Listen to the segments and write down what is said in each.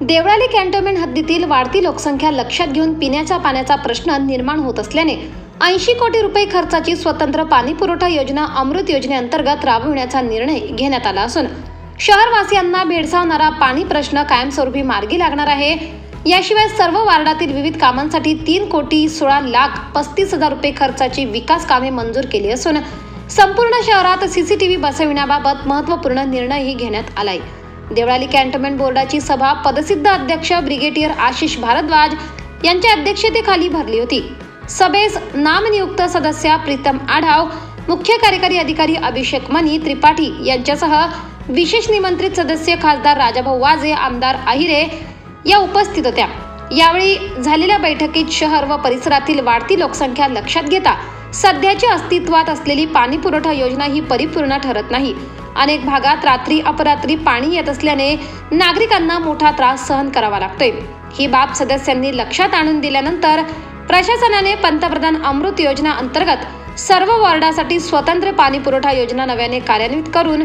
Deolali cantonment हद्दीतील वाढती लोकसंख्या लक्षात घेऊन पिण्याच्या पाण्याचा प्रश्न निर्माण होत असल्याने ऐंशी कोटी रुपये खर्चाची स्वतंत्र पाणी पुरवठा योजना अमृत योजनेअंतर्गत राबविण्याचा निर्णय घेण्यात आला असून शहरवासियांना भेडसावणारा पाणी प्रश्न कायमस्वरूपी मार्गी लागणार आहे. याशिवाय सर्व वार्डातील विविध कामांसाठी तीन कोटी सोळा लाख पस्तीस हजार रुपये खर्चाची विकास कामे मंजूर केली असून संपूर्ण शहरात सीसीटीव्ही बसविण्याबाबत महत्त्वपूर्ण निर्णयही घेण्यात आलाय. देवळाली कॅन्टोन्मेंट बोर्डाची सभा पदसिद्ध अध्यक्ष ब्रिगेडियर आशिष भारद्वाज यांच्या अध्यक्षतेखाली भरली होती. सभेस नामनियुक्त सदस्य प्रीतम आढाव मुख्य कार्यकारी अधिकारी अभिषेक मनी त्रिपाठी यांच्यासह विशेष निमंत्रित सदस्य खासदार राजाभाऊ वाजे आमदार आहिरे या उपस्थित होत्या. यावेळी झालेल्या बैठकीत शहर व परिसरातील वाढती लोकसंख्या लक्षात घेता सध्याची अस्तित्वात असलेली पाणी पुरवठा योजना ही परिपूर्ण ठरत नाही. अनेक भागात रात्री अपरात्री पाणी येत असल्याने नागरिकांना मोठा त्रास सहन करावा लागतोय. ही बाब सदस्यांनी लक्षात आणून दिल्यानंतर प्रशासनाने पंतप्रधान अमृत योजना अंतर्गत सर्व वॉर्डासाठी स्वतंत्र पाणी पुरवठा योजना नव्याने कार्यान्वित करून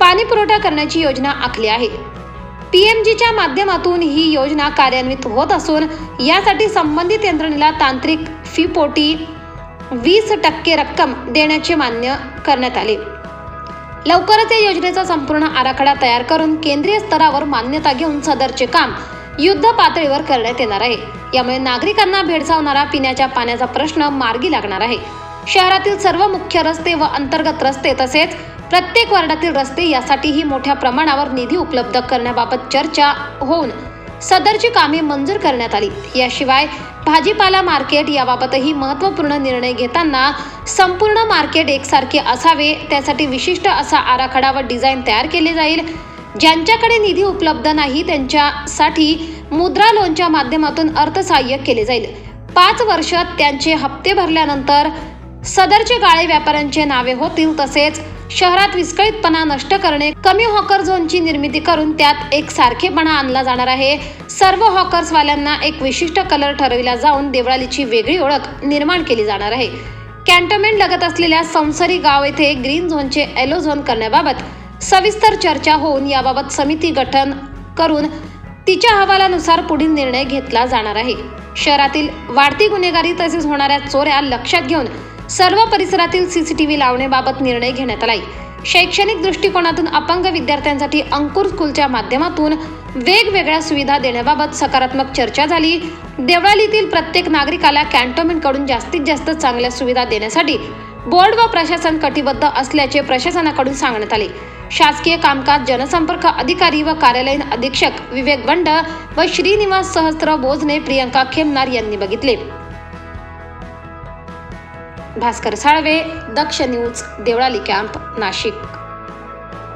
पाणी पुरवठा करण्याची योजना आखली आहे. पीएमजीच्या माध्यमातून ही योजना कार्यान्वित होत असून यासाठी संबंधित यंत्रणेला तांत्रिक फीपोटी वीस टक्के रक्कम देण्याचे मान्य करण्यात आले. लवकरच या योजनेचा संपूर्ण आराखडा तयार करून केंद्रीय स्तरावर मान्यता घेऊन सदरचे काम युद्ध पातळीवर करण्यात येणार आहे. यामुळे नागरिकांना भेडसावणारा पिण्याच्या पाण्याचा प्रश्न मार्गी लागणार आहे. शहरातील सर्व मुख्य रस्ते व अंतर्गत रस्ते तसेच प्रत्येक वार्डातील रस्ते यासाठीही मोठ्या प्रमाणावर निधी उपलब्ध करण्याबाबत चर्चा होऊन सदरची कामे मंजूर करण्यात आली. याशिवाय भाजीपाला मार्केट याबाबतही महत्त्वपूर्ण निर्णय घेताना संपूर्ण मार्केट एकसारखे असावे त्यासाठी विशिष्ट असा आराखडा व डिझाईन तयार केले जाईल. ज्यांच्याकडे निधी उपलब्ध नाही त्यांच्यासाठी मुद्रा लोनच्या माध्यमातून अर्थसहाय्य केले जाईल. पाच वर्षात त्यांचे हप्ते भरल्यानंतर सदरचे गाळे व्यापाऱ्यांचे नावे होतील तसेच शहरात विस्कळीतपणा नष्ट करणे कमी हॉकर झोनची निर्मिती करून त्यात एक सारखेपणा आणला जाणार आहे. सर्व हॉकर्सवाल्यांना एक विशिष्ट कलर ठरविला जाऊन देवळालीची वेगळी ओळख निर्माण केली जाणार आहे. कॅन्टोन्मेंट लगत असलेल्या संसरी गाव येथे ग्रीन झोनचे येलो झोन करण्याबाबत सविस्तर चर्चा होऊन याबाबत समिती गठन करून तिच्या अहवालानुसार पुढील निर्णय घेतला जाणार आहे. शहरातील वाढती गुन्हेगारी तसेच होणाऱ्या चोऱ्या लक्षात घेऊन सर्व परिसरातील सीसीटीव्ही लावण्याबाबत निर्णय घेण्यात आलाय. शैक्षणिक दृष्टिकोनातून अपंग विद्यार्थ्यांसाठी अंकुर स्कूलच्या माध्यमातून वेगवेगळ्या सुविधा देण्याबाबत सकारात्मक चर्चा झाली. देवळालीतील प्रत्येक नागरिकाला कॅन्टोनमेंटकडून जास्तीत जास्त चांगल्या सुविधा देण्यासाठी बोर्ड व प्रशासन कटिबद्ध असल्याचे प्रशासनाकडून सांगण्यात आले. शासकीय कामकाज जनसंपर्क अधिकारी व कार्यालयीन अधीक्षक विवेक बंड व श्रीनिवास सहस्त्र बोजने प्रियंका खेमनार यांनी बघितले. Bhaskar Salve Daksh news Deolali camp Nashik.